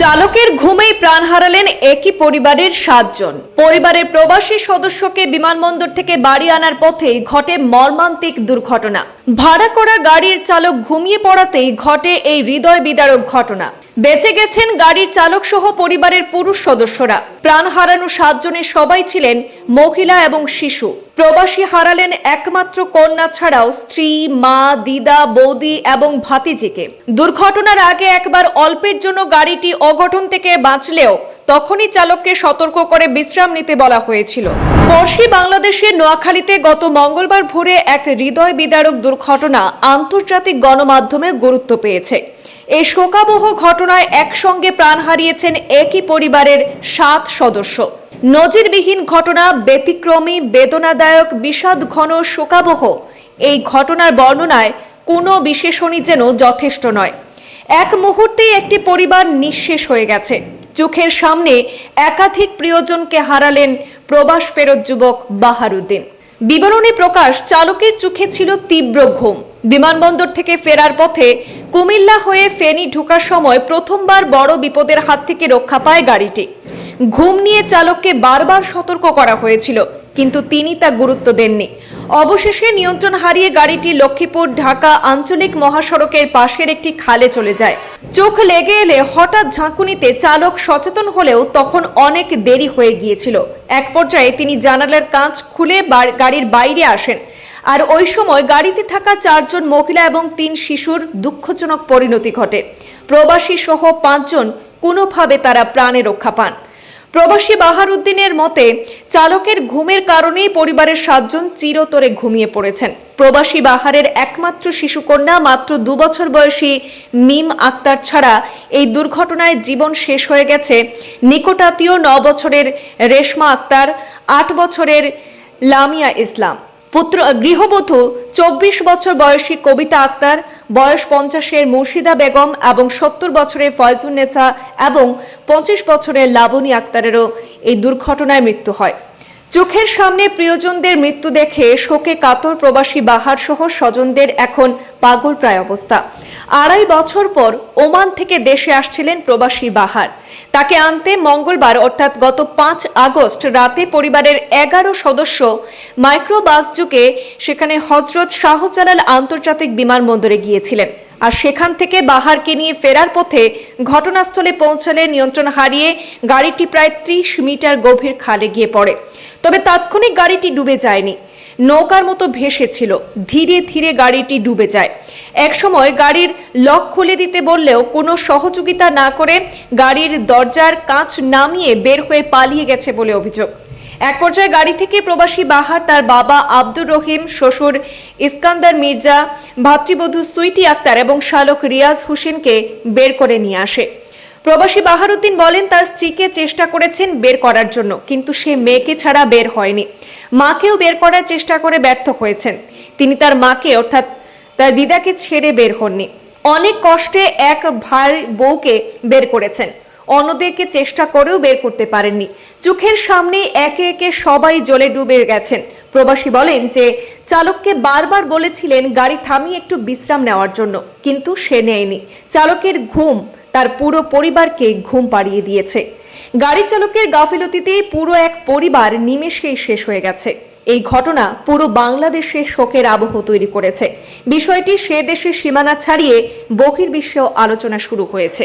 চালকের ঘুমেই প্রাণ হারালেন একই পরিবারের সাতজন। পরিবারের প্রবাসী সদস্যকে বিমানবন্দর থেকে বাড়ি আনার পথেই ঘটে মর্মান্তিক দুর্ঘটনা। ভাড়া করা গাড়ির চালক ঘুমিয়ে পড়াতেই ঘটে এই হৃদয় বিদারক ঘটনা। বেঁচে গেছেন গাড়ির চালক সহ পরিবারের পুরুষ সদস্যরা। প্রাণ হারানো সাতজনের সবাই ছিলেন মহিলা এবং শিশু। প্রবাসী হারালেন একমাত্র কন্যা ছাড়াও স্ত্রী, মা, দিদা, বৌদি এবং ভাতিজিকে। দুর্ঘটনার আগে একবার অল্পের জন্য গাড়িটি অঘটন থেকে বাঁচলেও তখনই চালককে সতর্ক করে বিশ্রাম নিতে বলা হয়েছিল। পরশি বাংলাদেশের নোয়াখালীতে গত মঙ্গলবার ভোরে এক হৃদয় বিদারক দুর্ঘটনা আন্তর্জাতিক গণমাধ্যমে গুরুত্ব পেয়েছে। এই শোকাবহ ঘটনায় একসঙ্গে প্রাণ হারিয়েছেন একই পরিবারের সাত সদস্য। নজিরবিহীন ঘটনা ব্যতিক্রমী, বেদনাদায়ক, বিষাদ ঘন শোকাবহ। এই ঘটনার বর্ণনায় কোনো বিশেষণই যেন যথেষ্ট নয়। এক মুহূর্তেই একটি পরিবার নিঃশেষ হয়ে গেছে। চোখের সামনে একাধিক প্রিয়জনকে হারালেন প্রবাস ফেরত যুবক বাহারুদ্দিন। বিবরণী প্রকাশ চালকের চোখে ছিল তীব্র ঘুম। বিমানবন্দর থেকে ফেরার পথে কুমিল্লা হয়ে ফেনি ঢোকার সময় প্রথমবার বড় বিপদের হাত থেকে রক্ষা পায় গাড়িটি। ঘুম নিয়ে চালককে বারবার সতর্ক করা হয়েছিল। কিন্তু তিনি তা গুরুত্ব দেননি। অবশেষে নিয়ন্ত্রণ হারিয়ে গাড়িটি লক্ষ্মীপুর ঢাকা আঞ্চলিক মহাসড়কের পাশের একটি খালে চলে যায়। চোখ লেগে এলে হঠাৎ ঝাঁকুনিতে চালক সচেতন হলেও তখন অনেক দেরি হয়ে গিয়েছিল। এক পর্যায়ে তিনি জানালার কাঁচ খুলে গাড়ির বাইরে আসেন। আর ওই সময় গাড়িতে থাকা চারজন মহিলা এবং তিন শিশুর দুঃখজনক পরিণতি ঘটে। প্রবাসী সহ পাঁচজন কোনোভাবে তারা প্রাণে রক্ষা পান। প্রবাসী বাহারুদ্দিনের মতে, চালকের ঘুমের কারণেই পরিবারের সাতজন চিরতরে ঘুমিয়ে পড়েছেন। প্রবাসী বাহারের একমাত্র শিশুকন্যা মাত্র দু বছর বয়সী মিম আক্তার ছাড়া এই দুর্ঘটনায় জীবন শেষ হয়ে গেছে নিকটাত্মীয় ন বছরের রেশমা আক্তার, আট বছরের লামিয়া ইসলাম। পুত্র গৃহবধূ, চব্বিশ বছর বয়সী কবিতা আক্তার, বয়স পঞ্চাশের মুর্শিদা বেগম এবং সত্তর বছরের ফয়জুন ফয়জুন্নেসা এবং পঁচিশ বছরের লাবণী আক্তারেরও এই দুর্ঘটনায় মৃত্যু হয়। চোখের সামনে প্রিয়জনদের মৃত্যু দেখে শোকে কাতর প্রবাসী বাহার সহ স্বজনদের এখন পাগল প্রায় অবস্থা। আড়াই বছর পর ওমান থেকে দেশে আসছিলেন প্রবাসী বাহার। তাকে আনতে মঙ্গলবার, অর্থাৎ গত পাঁচ আগস্ট রাতে পরিবারের এগারো সদস্য মাইক্রোবাস যুগে সেখানে হজরত শাহজালাল আন্তর্জাতিক বিমানবন্দরে গিয়েছিলেন। আর সেখান থেকে বাহারকে নিয়ে ফেরার পথে ঘটনাস্থলে পৌঁছালে নিয়ন্ত্রণ হারিয়ে গাড়িটি প্রায় ত্রিশ মিটার গভীর খালে গিয়ে পড়ে। তবে তাৎক্ষণিক গাড়িটি ডুবে যায়নি। নৌকার মতো ভেসেছিল। ধীরে ধীরে গাড়িটি ডুবে যায়। একসময় গাড়ির লক খুলে দিতে বললেও কোনো সহযোগিতা না করে গাড়ির দরজার কাঁচ নামিয়ে বের হয়ে পালিয়ে গেছে বলে অভিযোগ। এক পর্যায়ে গাড়ি থেকে প্রবাসী বাহার তার বাবা আব্দুর রহিম, শ্বশুর ইস্কান্দার মির্জা, ভাতৃবধূ সুইটি আক্তার এবং শালক রিয়াজ হোসেনকে বের করে নিয়ে আসে। প্রবাসী বাহারুদ্দিন বলেন, তার স্ত্রীকে চেষ্টা করেছেন বের করার জন্য, কিন্তু সে মেয়েকে ছাড়া বের হয়নি। মাকেও বের করার চেষ্টা করে ব্যর্থ হয়েছেন। তিনি তার মাকে, অর্থাৎ তার দিদাকে ছেড়ে বের হননি। অনেক কষ্টে এক ভাই বউকে বের করেছেন। অন্যদেরকে চেষ্টা করেও বের করতে পারেননি। চোখের সামনে একে একে সবাই জলে ডুবে গেছেন। প্রবাসী বলেন যে, চালককে বারবার বলেছিলেন গাড়ি থামিয়ে একটু বিশ্রাম নেওয়ার জন্য, কিন্তু সে নেয়নি। চালকের ঘুম তার পুরো পরিবারকে ঘুম পাড়িয়ে দিয়েছে। গাড়ি চালকের গাফিলতিতে পুরো এক পরিবার নিমেষেই শেষ হয়ে গেছে। এই ঘটনা পুরো বাংলাদেশে শোকের আবহ তৈরি করেছে। বিষয়টি সে দেশের সীমানা ছাড়িয়ে বহির্বিশ্বেও আলোচনা শুরু হয়েছে।